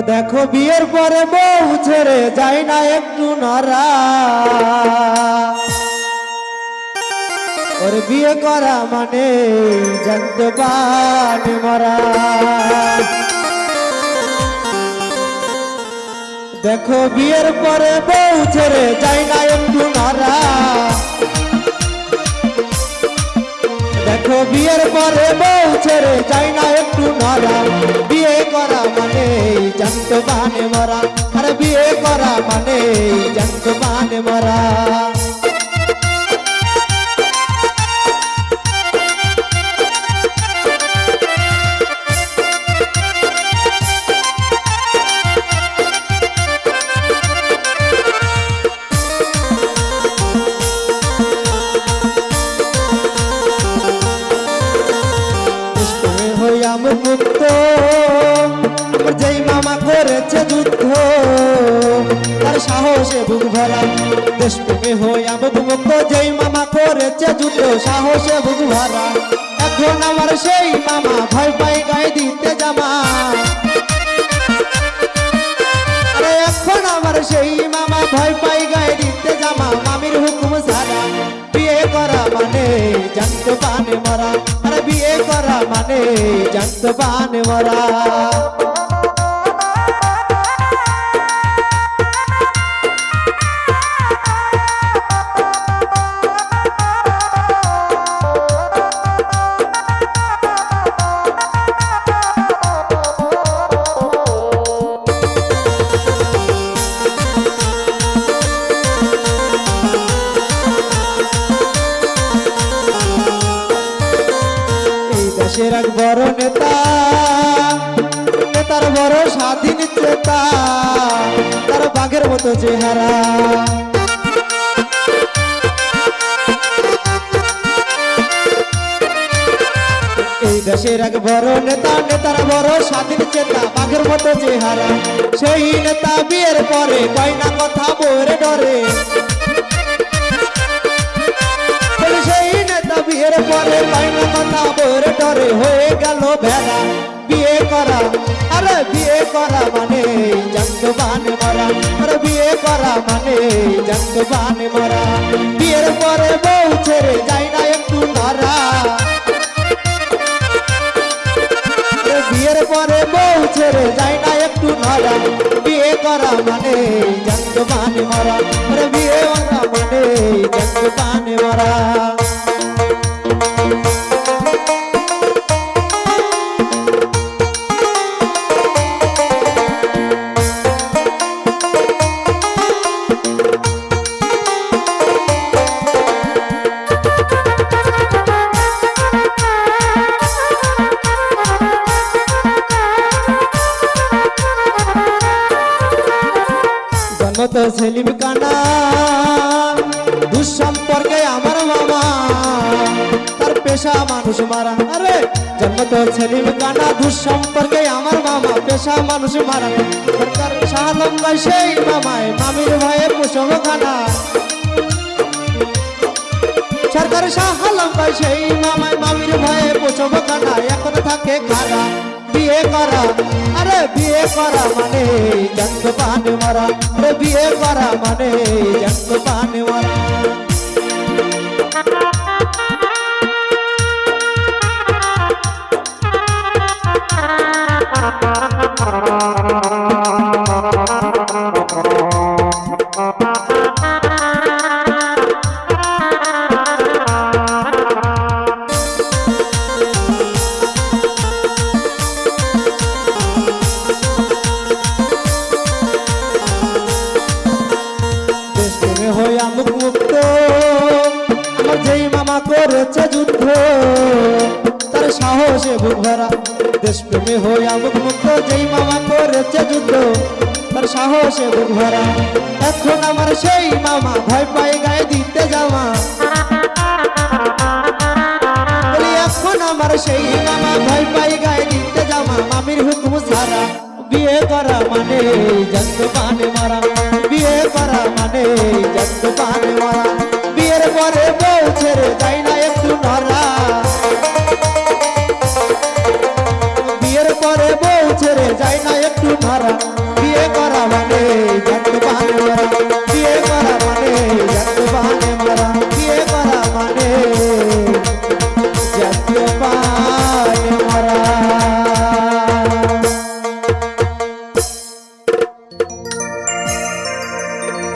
দেখো বিয়ের পরে বউ ছেড়ে যায় না একটু নরা। ওর বিয়ে করা মানে জানতে পানি মরা। দেখো বিয়ের পরে বউ ছেড়ে যায় না একটু নরা। দেখো বিয়ের পরে বউ ছেড়ে যায় না একটু নরা। জানতো বানে মরা আরে বিয়ে করা মানে জানতো বানে মরা তুমি হইয়াম মুক্ত সাহসে বুক ভরা। দেশপ্রেমী হইয়াম মুক্ত যেই মামা করেছে যুদ্ধ, সাহসে বুক ভরা। এখন আমার সেই মামা ভয় পাই গায়ে দিতে জামা। এখন আমার সেই মামা ভয় পাই দিতে জামা। মামির হুকুম সারা, বিয়ে করা মানে জানতো পানে মরা। আরে বিয়ে করা মানে জানতো পানে মরা। দেশের এক বড় নেতা। নেতার বড় স্বাধীন চেতা। তার বাঘের মতো চেহারা। এই দেশের এক বড় নেতা, নেতার বড় স্বাধীন চেতা, বাঘের মতো চেহারা। সেই নেতা বিয়ের পরে কয়না কথা বইরে ডরে। বলে সেই নেতা বিয়ের পরে কথা বইরে ডরে হয়ে গেল ভেড়া। বিয়ে করা, আরে বিয়ে করা মানে জঙ্গ বানে মারা। আরে বিয়ে করা মানে জঙ্গ বানে মারা। বিয়ের পরে বউ ছেড়ে যায় না একটু নারা। বিয়ের পরে বউ ছেড়ে যায় না একটু নরা। বিয়ে করা মানে জঙ্গ বানে মারা সেলিম কানা, দুঃসম্পর্কে আমার মামা, তার পেশা মানুষ মারা। আরে, জন্ম তো সেলিম কানা, দুঃসম্পর্কে আমার মামা, পেশা মানুষ মারা। সরকার শাহালম ভাই সেই মামায় মামির ভয়ে পোষম খানা। সরকার শাহালম ভাই সেই মামায় মামির ভয়ে পোষম খানা। এখন থাকে খারা। বিয়ে করা, আরে বিয়ে করা মানে জন্ম পান মারা। আরে বিয়ে করা মানে জন্ম পান মারা দেশপ্রেমে তার সাহসে বুক ভরা। দেশপ্রেমে হইয়া মুখ মুক্ত, যেই মামা করেছে যুদ্ধ, তার সাহসে বুক ভরা। এখন আমার সেই মামা ভয় পাই গায়ে দিতে জামা। এখন আমার সেই মামা ভয় পাই গায়ে দিতে জামা। মামির হুকুম সারা, বিয়ে করা মানে জন্ম যায় না একটু নরা